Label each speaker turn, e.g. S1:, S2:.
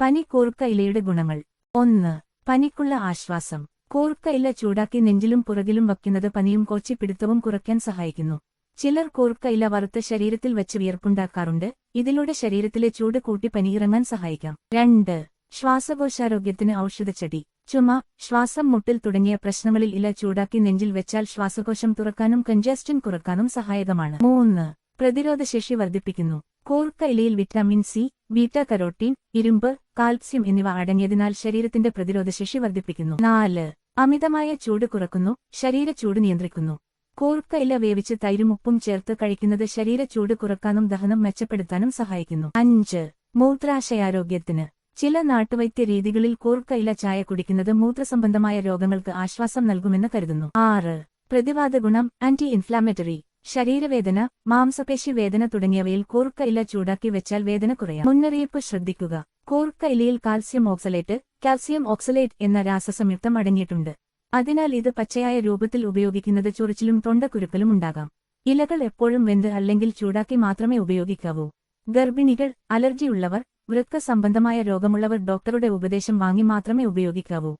S1: പനി ഇലയുടെ ഗുണങ്ങൾ. ഒന്ന് പനിക്കുള്ള ആശ്വാസം. കൂർക്ക ഇല ചൂടാക്കി നെഞ്ചിലും പുറകിലും വയ്ക്കുന്നത് പനിയും കോച്ചിപ്പിടുത്തവും കുറയ്ക്കാൻ സഹായിക്കുന്നു. ചിലർ കൂർക്ക ഇല വറുത്ത് ശരീരത്തിൽ വെച്ച് വിയർപ്പുണ്ടാക്കാറുണ്ട്. ഇതിലൂടെ ശരീരത്തിലെ ചൂട് കൂട്ടി പനിയിറങ്ങാൻ സഹായിക്കാം. രണ്ട് ശ്വാസകോശാരോഗ്യത്തിന് ഔഷധച്ചെടി. ചുമ ശ്വാസം മുട്ടിൽ തുടങ്ങിയ പ്രശ്നങ്ങളിൽ ഇല ചൂടാക്കി നെഞ്ചിൽ വെച്ചാൽ ശ്വാസകോശം തുറക്കാനും കഞ്ചസ്റ്റൻ കുറക്കാനും സഹായകമാണ്. മൂന്ന് പ്രതിരോധശേഷി വർദ്ധിപ്പിക്കുന്നു. കൂർക്ക ഇലയിൽ വിറ്റാമിൻ സി ബീറ്റ കരോട്ടീൻ ഇരുമ്പ് കാൽസ്യം എന്നിവ അടങ്ങിയതിനാൽ ശരീരത്തിന്റെ പ്രതിരോധശേഷി വർദ്ധിപ്പിക്കുന്നു. നാല് അമിതമായ ചൂട് കുറക്കുന്നു ശരീര ചൂട് നിയന്ത്രിക്കുന്നു. കൂർക്ക ഇല വേവിച്ച് തൈരും ഉപ്പും ചേർത്ത് കഴിക്കുന്നത് ശരീര ചൂട് കുറക്കാനും ദഹനം മെച്ചപ്പെടുത്താനും സഹായിക്കുന്നു. അഞ്ച് മൂത്രാശയാരോഗ്യത്തിന്. ചില നാട്ടുവൈദ്യ രീതികളിൽ കൂർക്ക ഇല ചായ കുടിക്കുന്നത് മൂത്രസംബന്ധമായ രോഗങ്ങൾക്ക് ആശ്വാസം നൽകുമെന്ന് കരുതുന്നു. ആറ് പ്രതിവാദ ഗുണം ആന്റി ഇൻഫ്ലാമറ്ററി ശരീരവേദന മാംസപേശി വേദന തുടങ്ങിയവയിൽ കൂർക്ക ഇല ചൂടാക്കി വെച്ചാൽ വേദന കുറയാം. മുന്നറിയിപ്പ് ശ്രദ്ധിക്കുക. കൂർക്ക ഇലയിൽ കാൽസ്യം ഓക്സലേറ്റ് കാൽസ്യം ഓക്സലേറ്റ് എന്ന രാസസംയുക്തം അടങ്ങിയിട്ടുണ്ട്. അതിനാൽ ഇത് പച്ചയായ രൂപത്തിൽ ഉപയോഗിക്കുന്നത് ചൊറിച്ചിലും തൊണ്ടക്കുരുക്കലും ഉണ്ടാകാം. ഇലകൾ എപ്പോഴും വെന്ത് അല്ലെങ്കിൽ ചൂടാക്കി മാത്രമേ ഉപയോഗിക്കാവൂ. ഗർഭിണികൾ അലർജിയുള്ളവർ വൃക്ക സംബന്ധമായ രോഗമുള്ളവർ ഡോക്ടറുടെ ഉപദേശം വാങ്ങി മാത്രമേ ഉപയോഗിക്കാവൂ.